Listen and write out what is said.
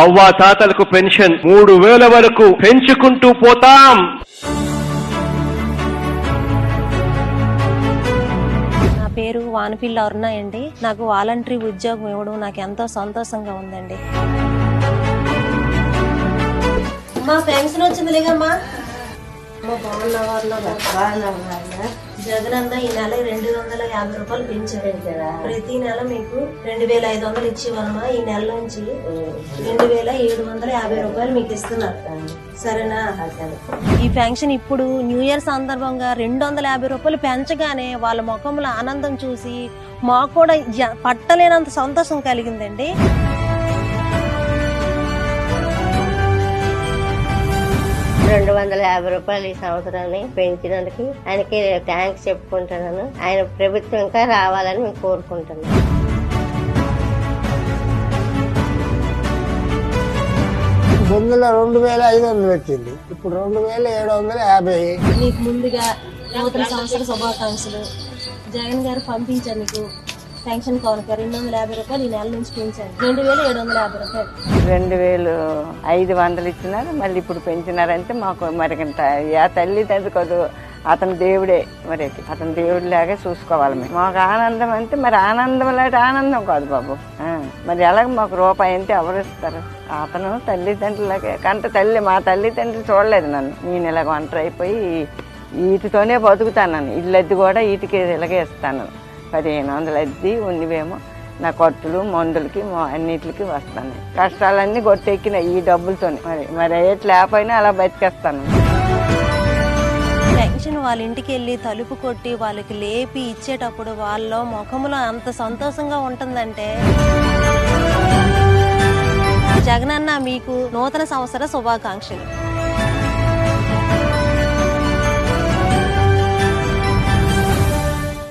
అవ్వా తాతలకు పెన్షన్ మూడు వేల వరకు పెంచుకుంటూ పోతాం. నా పేరు వానపిల్ల అరుణ అండి నాకు వాలంటరీ ఉద్యోగం ఇవ్వడం నాకు ఎంతో సంతోషంగా ఉందండి. మా పెన్షన్ వచ్చింది జగనన్న జగన్ ఈ నెల రెండు వందల యాభై రూపాయలు పెంచారు ప్రతి నెల మీకు రెండు వేల ఐదు వందలు ఇచ్చేవాళ్ళమా? ఈ నెల నుంచి రెండు వేల ఏడు వందల యాభై రూపాయలు మీకు ఇస్తున్నారు సరేనా? ఈ పెన్షన్ ఇప్పుడు న్యూ ఇయర్ సందర్భంగా రెండు వందల యాభై రూపాయలు పెంచగానే వాళ్ళ ముఖంలో ఆనందం చూసి మాకు కూడా జ- పట్టలేనంత సంతోషం కలిగిందండి. రెండు వందల యాభై రూపాయలు ఈ సంవత్సరాన్ని పెంచినందుకు ఆయనకి థ్యాంక్స్ చెప్పుకుంటున్నాను. ఆయన ప్రభుత్వం ఇంకా రావాలని మేము కోరుకుంటున్నాను ముందులో రెండు వేల ఐదు వందలు వచ్చింది. ఇప్పుడు రెండు వేల ఏడు వందల యాభై. మీకు ముందుగా నూతన సంవత్సర శుభాకాంక్షలు. జగన్ గారు పంపించారు మీకు పెన్షన్ కనుక రెండు వందల యాభై రూపాయలు ఈ నెల నుంచి పెంచారు రెండు వేల ఏడు వందల యాభై రూపాయలు. రెండు వేలు ఐదు వందలు ఇచ్చినారు మళ్ళీ ఇప్పుడు పెంచినారంటే మాకు మరి ఇంత ఆ తల్లి తదుకోదు కాదు అతని దేవుడే. మరి అతని దేవుడిలాగే చూసుకోవాలి మేము. మాకు ఆనందం అంటే మరి ఆనందం లాంటి ఆనందం కాదు బాబు. మరి ఎలాగ మాకు రూపాయి అంటే ఎవరు ఇస్తారు? అతను తల్లిదండ్రులకే. కంటే తల్లి మా తల్లిదండ్రులు చూడలేదు నన్ను. నేను ఇలాగ ఒంటరి అయిపోయి వీటితోనే బతుకుతాను నన్ను. కూడా వీటికి ఇలాగే ఇస్తాను. పదిహేను వందలు అద్ది ఉన్నవేమో నా ఖర్చులు మందులకి అన్నిటికి వస్తాను. కష్టాలన్నీ కొట్టెక్కిన ఈ డబ్బులతోనే. మరి మరి ఏట్ లేకపోయినా అలా బతికేస్తాను. పెన్షన్ వాళ్ళ ఇంటికి వెళ్ళి తలుపు కొట్టి వాళ్ళకి లేపి ఇచ్చేటప్పుడు వాళ్ళ ముఖంలో అంత సంతోషంగా ఉంటుందంటే. జగనన్న మీకు నూతన సంవత్సర శుభాకాంక్షలు.